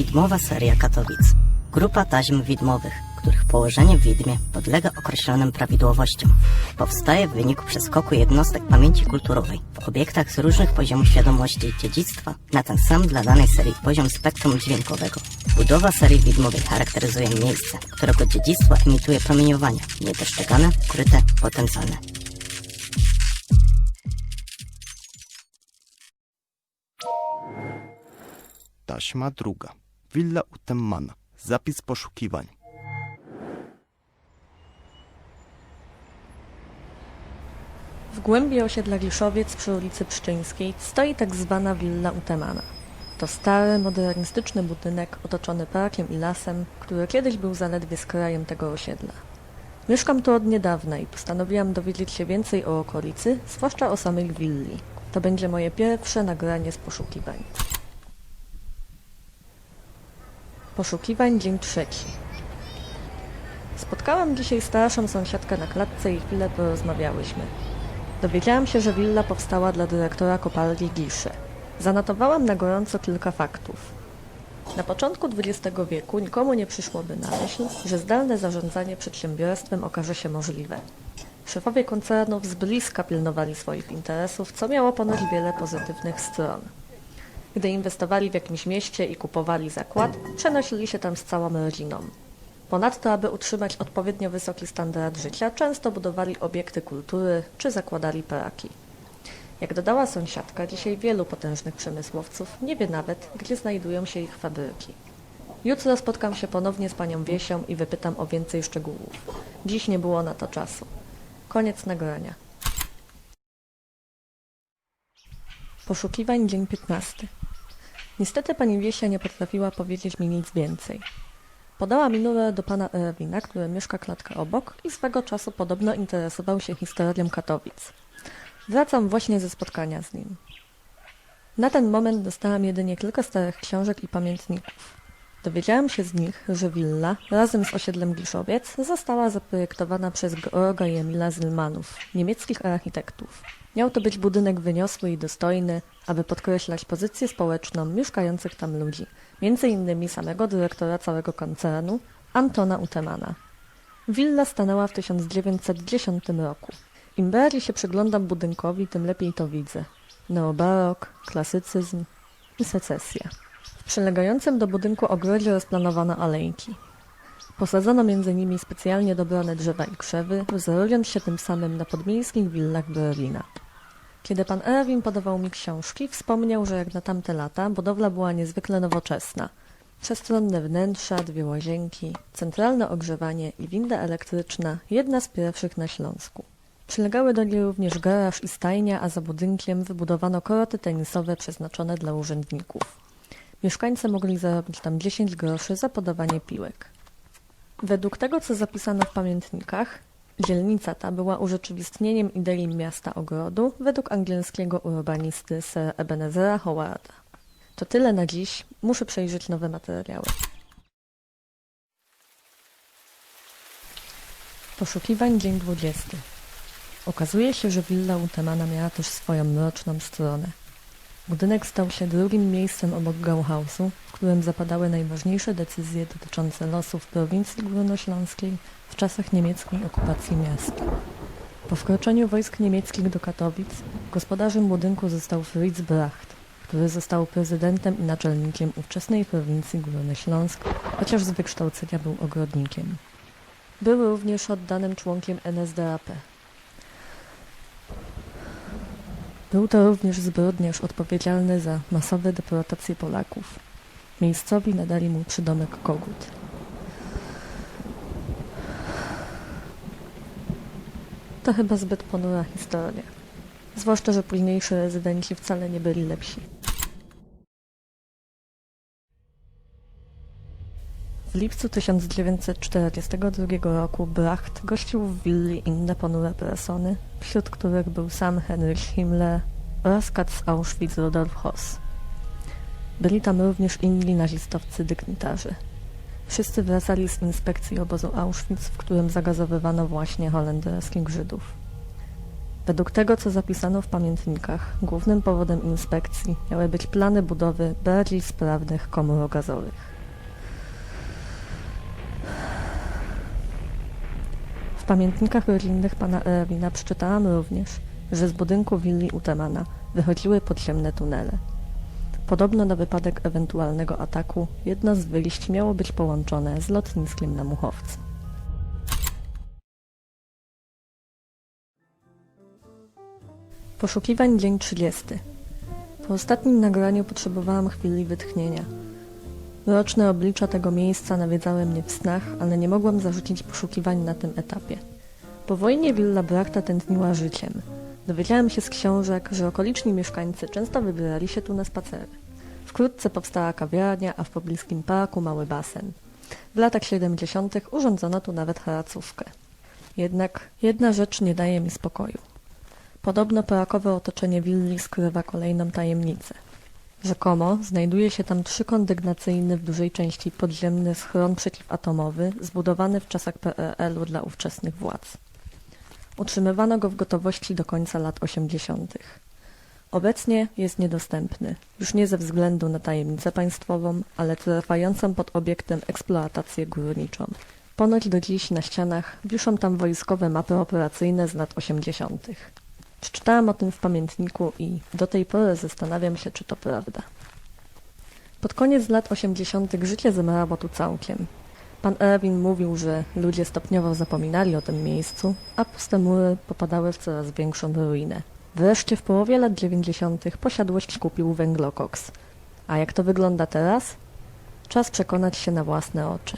Widmowa seria Katowic. Grupa taśm widmowych, których położenie w widmie podlega określonym prawidłowościom. Powstaje w wyniku przeskoku jednostek pamięci kulturowej w obiektach z różnych poziomów świadomości i dziedzictwa na ten sam dla danej serii poziom spektrum dźwiękowego. Budowa serii widmowej charakteryzuje miejsce, którego dziedzictwo emituje promieniowanie, niedostrzegane, ukryte, potencjalne. Taśma druga. Willa Utemmana. Zapis poszukiwań. W głębi osiedla Giszowiec przy ulicy Pszczyńskiej stoi tak zwana willa Utemana. To stary, modernistyczny budynek otoczony parkiem i lasem, który kiedyś był zaledwie skrajem tego osiedla. Mieszkam tu od niedawna i postanowiłam dowiedzieć się więcej o okolicy, zwłaszcza o samej willi. To będzie moje pierwsze nagranie z poszukiwań. Poszukiwań dzień trzeci. Spotkałam dzisiaj starszą sąsiadkę na klatce i chwilę porozmawiałyśmy. Dowiedziałam się, że willa powstała dla dyrektora kopalni Giszy. Zanotowałam na gorąco kilka faktów. Na początku XX wieku nikomu nie przyszłoby na myśl, że zdalne zarządzanie przedsiębiorstwem okaże się możliwe. Szefowie koncernów z bliska pilnowali swoich interesów, co miało ponoć wiele pozytywnych stron. Gdy inwestowali w jakimś mieście i kupowali zakład, przenosili się tam z całą rodziną. Ponadto, aby utrzymać odpowiednio wysoki standard życia, często budowali obiekty kultury czy zakładali paraki. Jak dodała sąsiadka, dzisiaj wielu potężnych przemysłowców nie wie nawet, gdzie znajdują się ich fabryki. Jutro spotkam się ponownie z panią Wiesią i wypytam o więcej szczegółów. Dziś nie było na to czasu. Koniec nagrania. Poszukiwań dzień 15. Niestety pani Wiesia nie potrafiła powiedzieć mi nic więcej. Podała mi numer do pana Erwina, który mieszka klatkę obok i swego czasu podobno interesował się historią Katowic. Wracam właśnie ze spotkania z nim. Na ten moment dostałam jedynie kilka starych książek i pamiętników. Dowiedziałam się z nich, że willa razem z osiedlem Giszowiec została zaprojektowana przez Georga i Emila Zilmanów, niemieckich architektów. Miał to być budynek wyniosły i dostojny, aby podkreślać pozycję społeczną mieszkających tam ludzi, między innymi samego dyrektora całego koncernu, Antona Utemana. Willa stanęła w 1910 roku. Im bardziej się przyglądam budynkowi, tym lepiej to widzę. Neobarok, klasycyzm i secesja. W przylegającym do budynku ogrodzie rozplanowano alejki. Posadzono między nimi specjalnie dobrane drzewa i krzewy, wzorując się tym samym na podmiejskich willach Berlina. Kiedy pan Erwin podawał mi książki, wspomniał, że jak na tamte lata budowla była niezwykle nowoczesna. Przestronne wnętrza, dwie łazienki, centralne ogrzewanie i winda elektryczna, jedna z pierwszych na Śląsku. Przylegały do niej również garaż i stajnia, a za budynkiem wybudowano koroty tenisowe przeznaczone dla urzędników. Mieszkańcy mogli zarobić tam 10 groszy za podawanie piłek. Według tego, co zapisano w pamiętnikach, dzielnica ta była urzeczywistnieniem idei miasta ogrodu według angielskiego urbanisty Sir Ebenezera Howarda. To tyle na dziś. Muszę przejrzeć nowe materiały. Poszukiwań dzień 20. Okazuje się, że willa Utemana miała też swoją mroczną stronę. Budynek stał się drugim miejscem obok Gauhausu, w którym zapadały najważniejsze decyzje dotyczące losów prowincji górnośląskiej w czasach niemieckiej okupacji miasta. Po wkroczeniu wojsk niemieckich do Katowic gospodarzem budynku został Fritz Bracht, który został prezydentem i naczelnikiem ówczesnej prowincji Górny Śląsk, chociaż z wykształcenia był ogrodnikiem. Był również oddanym członkiem NSDAP. Był to również zbrodniarz odpowiedzialny za masowe deportacje Polaków. Miejscowi nadali mu przydomek Kogut. To chyba zbyt ponura historia. Zwłaszcza, że późniejsi rezydenci wcale nie byli lepsi. W lipcu 1942 roku Bracht gościł w willi inne ponure persony, wśród których był sam Heinrich Himmler oraz kat z Auschwitz Rudolf Hoss. Byli tam również inni nazistowcy dygnitarze. Wszyscy wracali z inspekcji obozu Auschwitz, w którym zagazowywano właśnie holenderskich Żydów. Według tego, co zapisano w pamiętnikach, głównym powodem inspekcji miały być plany budowy bardziej sprawnych komór gazowych. Pamiętnikach rodzinnych pana Erwina przeczytałam również, że z budynku willi Utemana wychodziły podziemne tunele. Podobno na wypadek ewentualnego ataku jedno z wyjść miało być połączone z lotniskiem na Muchowcu. Poszukiwań dzień 30. Po ostatnim nagraniu potrzebowałam chwili wytchnienia. Mroczne oblicza tego miejsca nawiedzały mnie w snach, ale nie mogłam zarzucić poszukiwań na tym etapie. Po wojnie willa Brachta tętniła życiem. Dowiedziałem się z książek, że okoliczni mieszkańcy często wybierali się tu na spacery. Wkrótce powstała kawiarnia, a w pobliskim parku mały basen. W latach 70. urządzono tu nawet haracówkę. Jednak jedna rzecz nie daje mi spokoju. Podobno parakowe otoczenie willi skrywa kolejną tajemnicę. Rzekomo znajduje się tam trzykondygnacyjny w dużej części podziemny schron przeciwatomowy zbudowany w czasach PRL-u dla ówczesnych władz. Utrzymywano go w gotowości do końca lat 80. Obecnie jest niedostępny, już nie ze względu na tajemnicę państwową, ale trwającą pod obiektem eksploatację górniczą. Ponoć do dziś na ścianach wiszą tam wojskowe mapy operacyjne z lat 80. Przeczytałam o tym w pamiętniku i do tej pory zastanawiam się, czy to prawda. Pod koniec lat 80. życie zamrało tu całkiem. Pan Erwin mówił, że ludzie stopniowo zapominali o tym miejscu, a puste mury popadały w coraz większą ruinę. Wreszcie w połowie lat 90. posiadłość kupił węglokoks. A jak to wygląda teraz? Czas przekonać się na własne oczy.